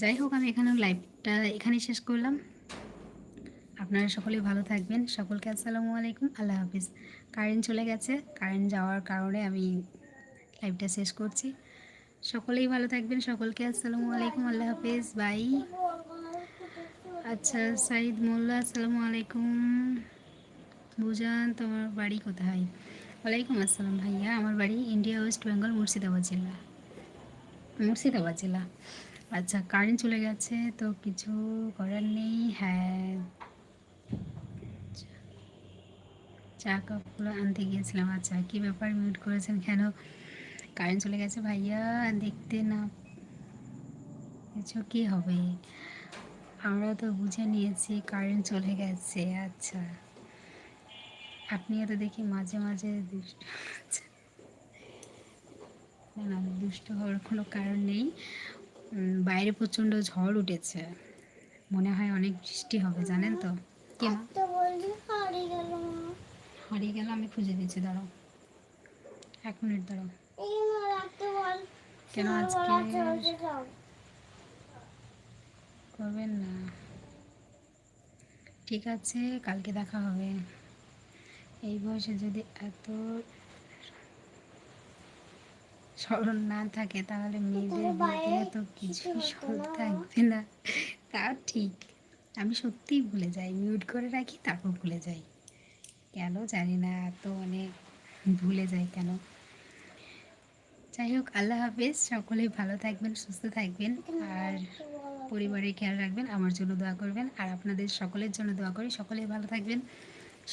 যাই হোক, আমি এখানে লাইভটা এখানেই শেষ করলাম। আপনারা সকলেই ভালো থাকবেন। সকলকে আসসালামু আলাইকুম। আল্লাহ হাফিজ। কারেন্ট চলে গেছে। কারেন্ট যাওয়ার কারণে আমি লাইভটা শেষ করছি। সকলেই ভালো থাকবেন। সকলকে আসসালামু আলাইকুম। আল্লাহ হাফিজ। বাই আচ্ছা সাইদ মোল্লা, আসসালামু আলাইকুম। বুঝান, তোমার বাড়ি কোথায়? ওয়ালাইকুম আসসালাম ভাইয়া। আমার বাড়ি ইন্ডিয়া ওয়েস্ট বেঙ্গল মুর্শিদাবাদ জেলা। মুর্শিদাবাদ জেলা। আচ্ছা কারেন্ট চলে গেছে, তো কিছু করার নেই। হ্যাঁ। চা কাপগুলো আনতে গিয়েছিলাম। আচ্ছা কী ব্যাপার? মিউট করেছেন কেন? কারেন্ট চলে গেছে ভাইয়া, দেখতে না কিছু কি হবে? আমরা তো বুঝে নিয়েছি কারেন্ট চলে গেছে আচ্ছা। আপনি তো দেখি মাঝে মাঝে দুষ্ট হচ্ছেন। না, দুষ্ট হওয়ার কোনো কারণ নেই। বাইরে প্রচণ্ড ঝড় উঠেছে। মনে হয় অনেক বৃষ্টি হবে জানেন তো? হারিয়ে গেল আমি খুঁজে দিচ্ছি দাঁড়াও। এক মিনিট দাঁড়াও। কেন আজকে করবেন না। ঠিক আছে কালকে দেখা হবে। এই বয়সে যদি এত স্মরণ না থাকে তাহলে মেয়েদের তাহলে বাইরে বিয়ে তো কিছু কিছুই স্মরণ থাকবে না। তা ঠিক আমি সত্যিই ভুলে যাই মিউট করে রাখি তারপর ভুলে যাই। কেন জানি না এত মানে ভুলে যাই কেন। যাই হোক আল্লাহ হাফেজ সকলেই ভালো থাকবেন সুস্থ থাকবেন আর পরিবারের খেয়াল রাখবেন আমার জন্য দোয়া করবেন আর আপনাদের সকলের জন্য দোয়া করি সকলেই ভালো থাকবেন।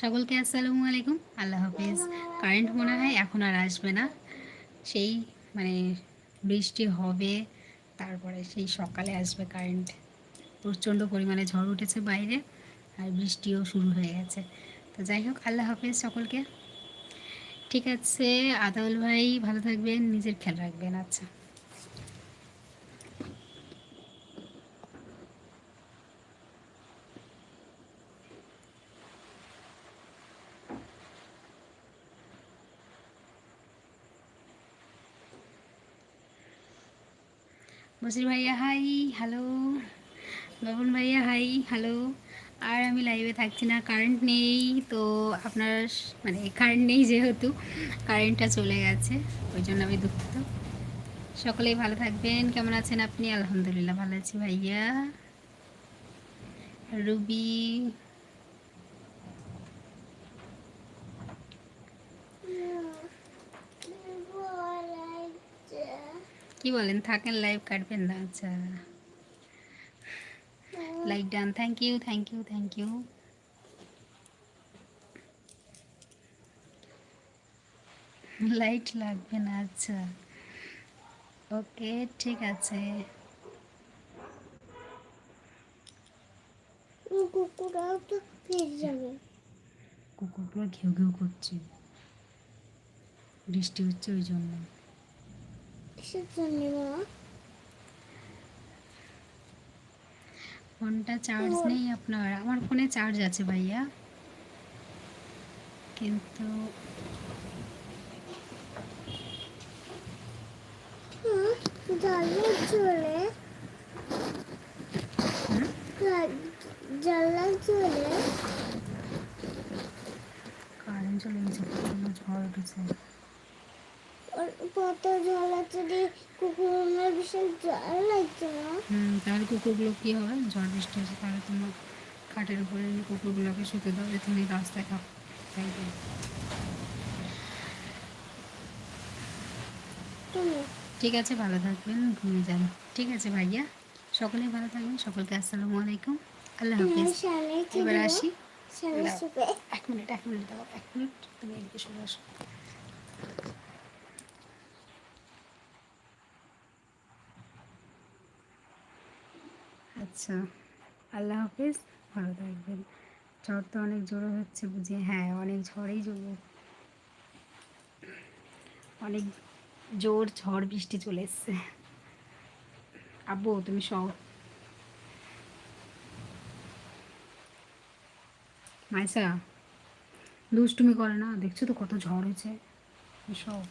সকলকে আসসালামু আলাইকুম আল্লাহ হাফেজ। কারেন্ট মনে হয় এখন আর আসবে না। সেই মানে বৃষ্টি হবে, তারপরে সেই সকালে আসবে কারেন্ট প্রচণ্ড পরিমাণে ঝড় উঠেছে বাইরে আর বৃষ্টিও শুরু হয়ে গেছে। তো যাই হোক, আল্লাহ হাফেজ সকলকে। ঠিক আছে আদাউল ভাই, ভালো থাকবেন, নিজের খেয়াল রাখবেন। আচ্ছা। বসির ভাইয়া হাই হ্যালো বাবুন ভাইয়া হাই হ্যালো আর আমি লাইভে থাকছি না কারেন্ট নেই, তো আপনার মানে কারেন্ট নেই যেহেতু কারেন্টটা চলে গেছে, ওই জন্য আমি দুঃখিত। সকলেই ভালো থাকবেন, কেমন আছেন আপনি? আলহামদুলিল্লাহ ভালো আছি ভাইয়া। রুবি কি বলেন? থাকেন লাইভ কাটবেন না আচ্ছা। Like done thank you thank you thank you light লাগবে না আচ্ছা। ওকে ঠিক আছে। তো ফিরে যাবে। কুকুরগুলো ঘেউ ঘেউ করছে। বৃষ্টি হচ্ছে ওই জন্য। কিসের জন্য মা ফোনটা চার্জ নেই আপনার আমার ফোনে চার্জ আছে ভাইয়া কিন্তু জানলা চলে হুম? জানলা চলে কারেন্ট চলে গেছে ঝড় উঠেছে কত জল যদি কুকুরের বিশাল জল লাগছে না। হুম তাহলে কুকুরগুলো কী হবে? ঝড় বৃষ্টি হচ্ছে তাহলে তোমার খাটের উপরে কুকুরগুলোকে শুতে দাও তুমি রাস্তায় খাও তুমি? ঠিক আছে ভালো থাকবেন ঘুমিয়ে যান। ঠিক আছে ভাইয়া। সকলেই ভালো থাকবেন সকলকে আসসালামু আলাইকুম। আল্লাহ হাফিজ। এবার আসি। এক মিনিট এক মিনিট দাও এক মিনিট। তুমি এদিকে সরে আসো। আচ্ছা আল্লাহ হাফিজ, ভালো থাকবেন। ঝড় তো অনেক জোরে হচ্ছে বুঝি হ্যাঁ অনেক ঝড়েই জোরে। অনেক জোর ঝড় বৃষ্টি চলে এসছে। আব্বু, তুমি সব মাইসা, দুষ্টুমি করে না, দেখছ তো কত ঝড় হয়েছে? সব